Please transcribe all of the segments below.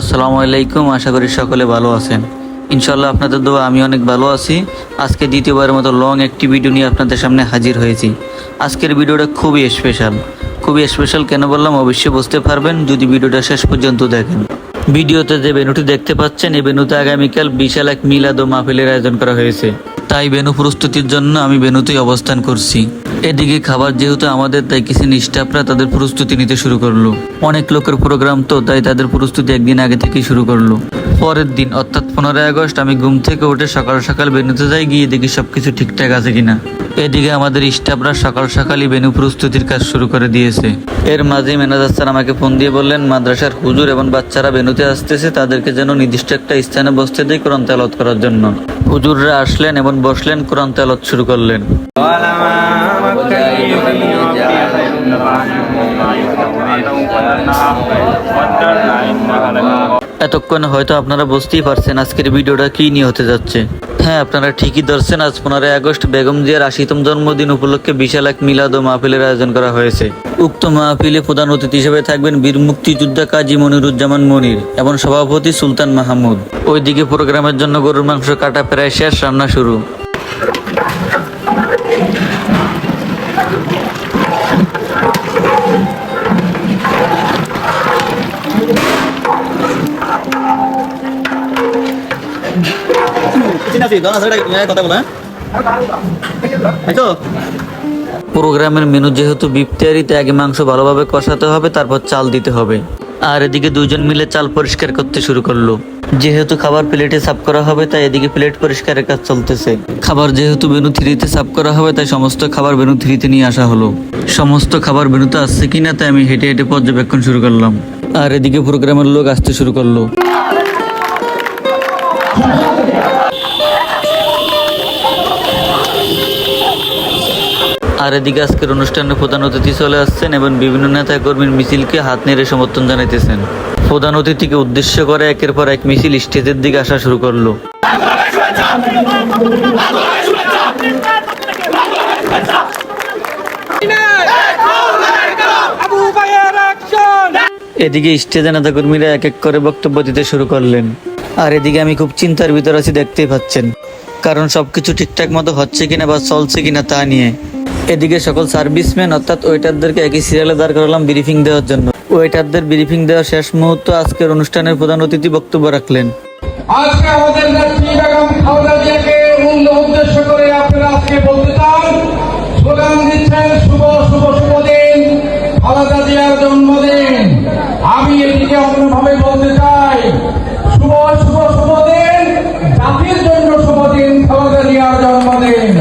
আসসালামু আলাইকুম। আশা করি সকলে ভালো আছেন। ইনশাল্লাহ আপনাদের দোয়া, আমি অনেক ভালো আছি। আজকে দ্বিতীয়বারের মতো লং একটি ভিডিও নিয়ে আপনাদের সামনে হাজির হয়েছি। আজকের ভিডিওটা খুবই স্পেশাল খুবই স্পেশাল কেন বললাম, অবশ্যই বুঝতে পারবেন। যদি ভিডিওটা শেষ পর্যন্ত দেখেন। ভিডিওতে যে বেনুটি দেখতে পাচ্ছেন, এই বেনুতে আগামীকাল বিশাল এক মিলাদ ও মাহফিলের আয়োজন করা হয়েছে। তাই বেনু প্রস্তুতির জন্য আমি বেনুতেই অবস্থান করছি। এদিকে খাবার যেহেতু আমাদের, তাই কিছু স্টাফরা তাদের প্রস্তুতি নিতে শুরু করল। অনেক লোকের প্রোগ্রাম তো, তাই তাদের প্রস্তুতি একদিন আগে থেকেই শুরু করল। পরের দিন, অর্থাৎ পনেরোই আগস্ট, আমি ঘুম থেকে উঠে সকাল সকাল বেনুতে যাই, গিয়ে দেখি সব কিছু ঠিকঠাক আছে কিনা। এদিকে আমাদের স্টাফরা সকাল সকালই বেনু প্রস্তুতির কাজ শুরু করে দিয়েছে। এর মাঝে ম্যানেজার স্যার আমাকে ফোন দিয়ে বললেন, মাদ্রাসার হুজুর এবং বাচ্চারা বেনুতে আসতেছে, তাদেরকে যেন নির্দিষ্ট একটা স্থানে বসতে দেয় কোরআন তেলত করার জন্য। হুজুররা আসলেন এবং বসলেন, কোরআন তেলত শুরু করলেন। এতক্ষণ হয়তো আপনারা বুঝতেই পারছেন আজকের ভিডিওটা কি নিয়ে হতে যাচ্ছে। হ্যাঁ আপনারা ঠিকই ধরছেন, আজ পনেরোই আগস্ট বেগম জিয়ার আশিতম জন্মদিন উপলক্ষে বিশাল এক মিলাদ ও মাহফিলের আয়োজন করা হয়েছে। উক্ত মাহফিলে প্রধান অতিথি হিসেবে থাকবেন বীর মুক্তিযোদ্ধা কাজী মনিরুজ্জামান মনির এবং সভাপতি সুলতান মাহমুদ। ওইদিকে প্রোগ্রামের জন্য গরুর মাংস কাটা প্রায় শেষ, রান্না শুরু। হ্যাঁ? প্রোগ্রামের মেনু যেহেতু বিফতেয়ারিতে আগে মাংস ভালোভাবে কষাতে হবে, তারপর চাল দিতে হবে। আর এদিকে দুজন মিলে চাল পরিষ্কার করতে শুরু করল। যেহেতু খাবার প্লেটে সাফ করা হবে, তাই এদিকে প্লেট পরিষ্কারের কাজ চলতেছে। খাবার যেহেতু বেনু থ্রিতে সাফ করা হবে, তাই সমস্ত খাবার বেনু থ্রিতে নিয়ে আসা হলো। সমস্ত খাবার বেনুতে আসছে কিনা, তাই আমি হেঁটে হেঁটে পর্যবেক্ষণ শুরু করলাম। আর এদিকে প্রোগ্রামের লোক আসতে শুরু করল। আর এদিকে আজকের অনুষ্ঠানে প্রধান অতিথি চলে আসছেন এবং বিভিন্ন নেতা কর্মীর মিছিলকে হাত নেড়ে সমর্থন জানাইতেছেন। প্রধান অতিথিকে উদ্দেশ্য করে একের পর এক মিছিল স্টেজের দিকে আসা শুরু করল। এদিকে স্টেজে নেতা কর্মীরা এক এক করে বক্তব্য দিতে শুরু করলেন। আর এদিকে আমি খুব চিন্তার ভিতর আছি, দেখতেই পাচ্ছেন। কারণ সবকিছু ঠিকঠাক মতো হচ্ছে কিনা বা চলছে কিনা তা নিয়ে। এদিকে সকল সার্ভিসম্যান, অর্থাৎ ওয়েটারদেরকে একই সিরিয়ালে দাঁড় করালাম ব্রিফিং দেওয়ার জন্য। ওয়েটারদের ব্রিফিং দেওয়ার শেষ মুহূর্ত আজকের অনুষ্ঠানের প্রধান অতিথি বক্তব্য রাখলেন। আজকে আমাদের নেত্রী বেগম উদ্দেশ্য করে আপনারা আজকে বলতে চান দিচ্ছেন, শুভ শুভ শুভ দিন। আমি এটিকে অন্যভাবে বলতে চাই। শুভ শুভ শুভ দিন। জাতির জন্য শুভ দিন, খালেদা জন্মদিন।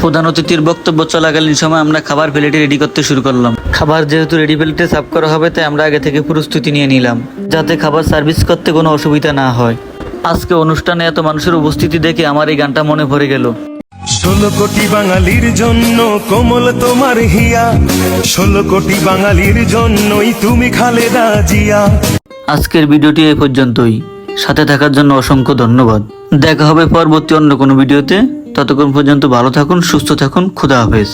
প্রধান অতিথির বক্তব্য চলাকালীন সময় আমরা খাবার প্লেটে রেডি করতে শুরু করলাম। খাবার যেহেতু রেডি প্লেটে সার্ভ করা হবে, তাই আমরা আগে থেকে প্রস্তুতি নিয়ে নিলাম, যাতে খাবার সার্ভিস করতে কোনো অসুবিধা না হয়। আজকে অনুষ্ঠানে এত মানুষের উপস্থিতি দেখে আমার এই গানটা মনে পড়ে গেল। ষোলো কোটি বাঙালির জন্য কোমল তোমার হিয়া। ষোলো কোটি বাঙালির জন্যই তুমি খালেদা জিয়া। আজকের ভিডিওটি এ পর্যন্তই। সাথে থাকার জন্য অসংখ্য ধন্যবাদ। দেখা হবে পরবর্তী অন্য কোনো ভিডিওতে। ততক্ষণ পর্যন্ত ভালো থাকুন, সুস্থ থাকুন, খুদা হাফেজ।